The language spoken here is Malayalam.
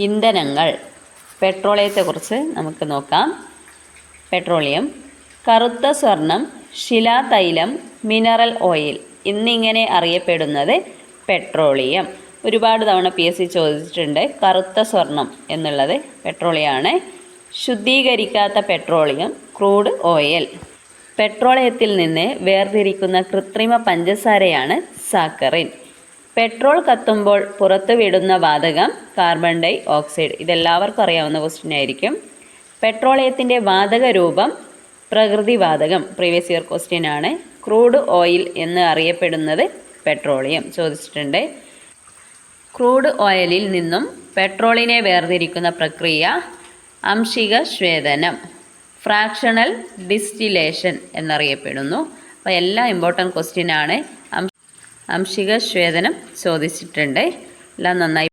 ഇന്ധനങ്ങൾ. പെട്രോളിയത്തെക്കുറിച്ച് നമുക്ക് നോക്കാം. പെട്രോളിയം കറുത്ത സ്വർണം ശിലാതൈലം മിനറൽ ഓയിൽ എന്നിങ്ങനെ അറിയപ്പെടുന്നത് പെട്രോളിയം. ഒരുപാട് തവണ പി എസ് സി ചോദിച്ചിട്ടുണ്ട് കറുത്ത സ്വർണം എന്നുള്ളത് പെട്രോളിയമാണ് ശുദ്ധീകരിക്കാത്ത പെട്രോളിയം ക്രൂഡ് ഓയിൽ. പെട്രോളിയത്തിൽ നിന്ന് വേർതിരിക്കുന്ന കൃത്രിമ പഞ്ചസാരയാണ് സാക്കറിൻ. പെട്രോൾ കത്തുമ്പോൾ പുറത്തുവിടുന്ന വാതകം കാർബൺ ഡൈ ഓക്സൈഡ് ഇതെല്ലാവർക്കും അറിയാവുന്ന ക്വസ്റ്റ്യൻ ആയിരിക്കും. പെട്രോളിയത്തിന്റെ വാതക രൂപം പ്രകൃതി വാതകം. പ്രീവിയസ് ഇയർ ക്വസ്റ്റ്യൻ ആണ്. ക്രൂഡ് ഓയിൽ എന്ന് അറിയപ്പെടുന്നത് പെട്രോളിയം. ചോദിച്ചിട്ടുണ്ട്. ക്രൂഡ് ഓയിലിൽ നിന്നും പെട്രോളിനെ വേർതിരിക്കുന്ന പ്രക്രിയ അംശിക ശ്വേതനം ഫ്രാക്ഷണൽ ഡിസ്റ്റിലേഷൻ എന്നറിയപ്പെടുന്നു. അപ്പോൾ എല്ലാം ഇമ്പോർട്ടന്റ് ക്വസ്റ്റ്യൻ ആണ്. അംശിക ശ്വേതനം ചോദിച്ചിട്ടുണ്ട്. എല്ലാം നന്നായി